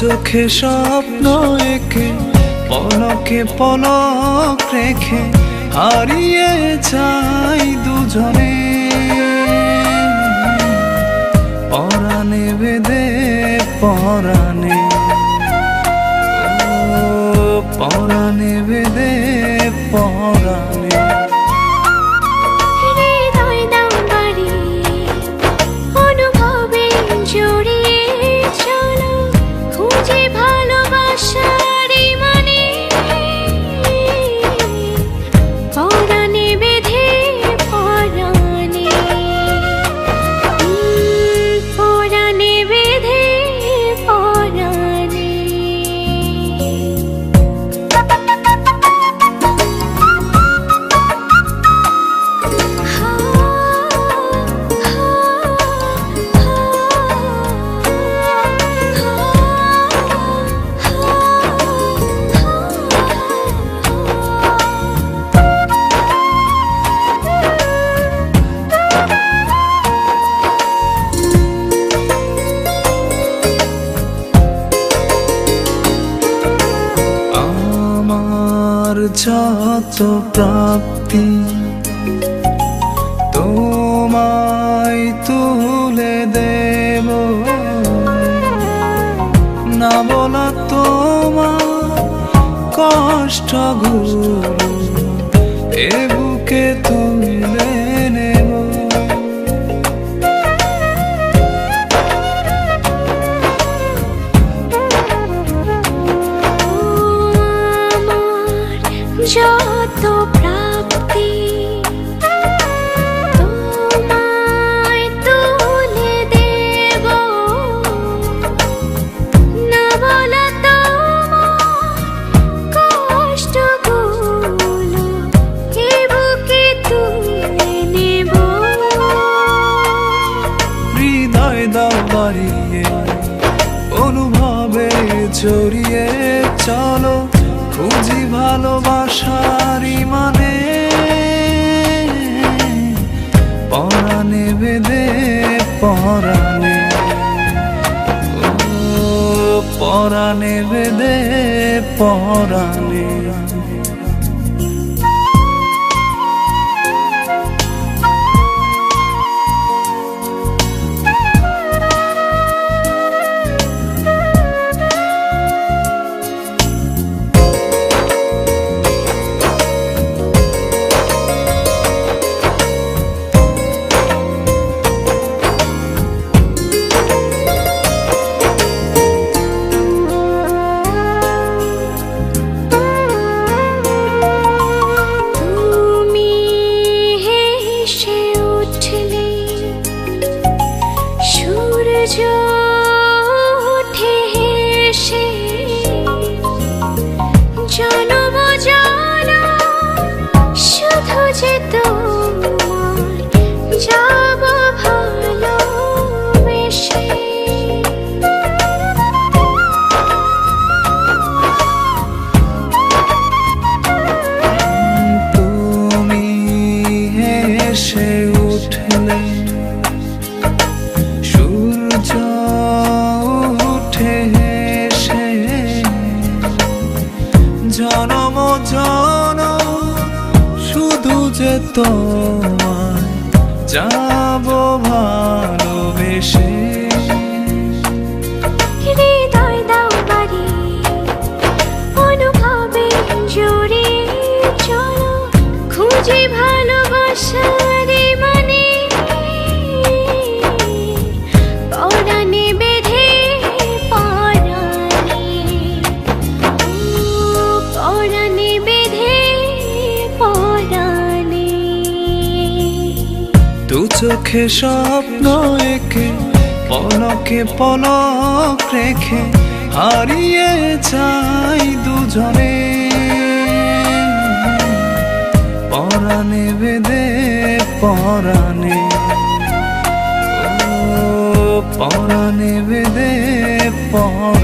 চোখে স্বপ্ন এঁকে পলকে পলক রেখে হারিয়ে যাই দুজনে। পরাণে বেদে পরাণে যত প্রাপ্তি তোমায় তুলে দেব। না বলা তোমার কষ্টগুলো এ যত প্রাপ্তি? তোমায় তুলে দেব। হৃদয় দাও বাড়িয়ে জড়িয়ে চলো। খুঁজি ভালোবাসারি মানে? পরাণে বেদে পরাণে। পরাণে বেদে পরাণে। হেসে উঠলে সূর্য উঠে এসে জনম জন শুধু যে তোমায় যাব ভালোবেসে। চোখে স্বপ্ন একে পলকে পলক রেখে হারিয়ে যাই দুজনে। পরাণে বেদে পরাণে। পরাণে বেদে পরাণে।